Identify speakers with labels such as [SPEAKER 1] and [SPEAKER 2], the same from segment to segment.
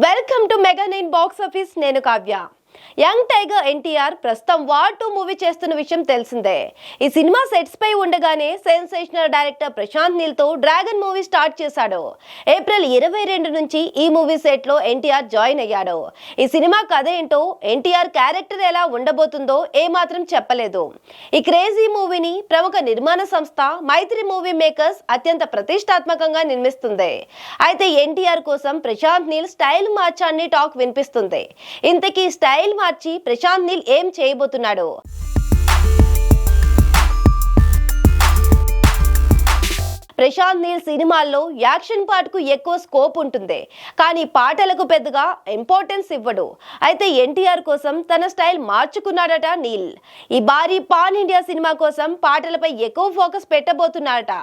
[SPEAKER 1] welcome to mega nine box office నేను Kavya young tiger NTR ప్రస్తుతం war two movie చేస్తున్న విషయం తెలిసిందే. ఈ సినిమా సెట్స్ పై ఉండగానే సెన్సేషనల్ డైరెక్టర్ ప్రశాంత్ నీల్తో డ్రాగన్ మూవీ స్టార్ట్ చేశాడు. ఏప్రిల్ ఇరవై రెండు నుంచి ఈ మూవీ సెట్లో ఎన్టీఆర్ జాయిన్ అయ్యాడు. ఈ సినిమా కథ ఏంటో ఎన్టీఆర్ క్యారెక్టర్ ఎలా ఉండబోతుందో ఏమాత్రం చెప్పలేదు. ఈ క్రేజీ మూవీని ప్రముఖ నిర్మాణ సంస్థ మైత్రి మూవీ మేకర్స్ అత్యంత ప్రతిష్టాత్మకంగా నిర్మిస్తుంది. అయితే ఎన్టీఆర్ కోసం ప్రశాంత్ నీల్ స్టైల్ మార్చాన్ని టాక్ వినిపిస్తుంది. ఇంతకీ స్టైల్ మార్చి ప్రశాంత్ నీల్ ఏం చేయబోతున్నాడు? ప్రశాంత్ నీల్ సినిమాల్లో యాక్షన్ పార్ట్కు ఎక్కువ స్కోప్ ఉంటుంది. కానీ పాటలకు పెద్దగా ఇంపార్టెన్స్ ఇవ్వడు. అయితే ఎన్టీఆర్ కోసం తన స్టైల్ మార్చుకున్నాడట నీల్. ఈ భారీ పాన్ ఇండియా సినిమా కోసం పాటలపై ఎక్కువ ఫోకస్ పెట్టబోతున్నాడట.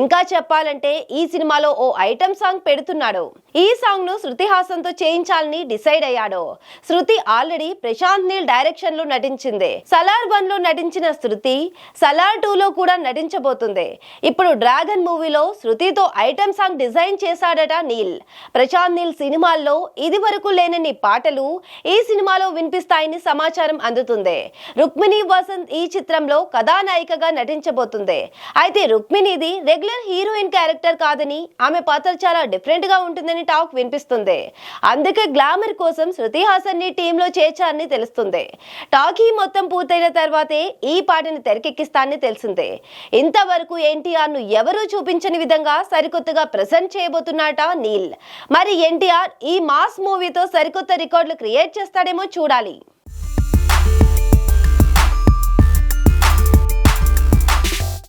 [SPEAKER 1] ఇంకా చెప్పాలంటే ఈ సినిమాలో ఓ ఐటమ్ సాంగ్ పెడుతున్నాడు. ఈ సాంగ్ను శృతి హాసన్తో చేయించాలని డిసైడ్ అయ్యాడు. శృతి ఆల్రెడీ ప్రశాంత్ నీల్ డైరెక్షన్లో నటించింది. సలార్ వన్లో నటించిన శృతి సలార్ టూ లో కూడా నటించబోతుంది. ఇప్పుడు డ్రాగన్ మూవీ మూవీలో శృతితో ఐటమ్ సాంగ్ డిజైన్ చేశాడట నీల్. ప్రశాంత్ నీల్ సినిమాల్లో ఇది వరకు లేనన్ని పాటలు ఈ సినిమాలో వినిపిస్తాయని సమాచారం అందుతుంది. రుక్మిణి వసంత్ ఈ చిత్రంలో కథానాయికగా నటించబోతుంది. అయితే రుక్మిణిది రెగ్యులర్ హీరోయిన్ క్యారెక్టర్ కాదని ఆమె పాత్ర చాలా డిఫరెంట్గా ఉంటుందని టాక్ వినిపిస్తుంది. అందుకే గ్లామర్ కోసం శృతి హాసన్ని టీంలో చేర్చారని తెలుస్తుంది. టాకీ మొత్తం పూర్తయిన తర్వాతే ఈ పాటని తెరకెక్కిస్తానని తెలిసిందే. ఇంతవరకు ఎన్టీఆర్ను ఎవరూ చూపి కనిపించని విధంగా సరికొత్తగా ప్రెజెంట్ చేయబోతున్నాట నీల్. మరి ఎన్టీఆర్ ఈ మాస్ మూవీతో సరికొత్త రికార్డులు క్రియేట్ చేస్తాడేమో చూడాలి.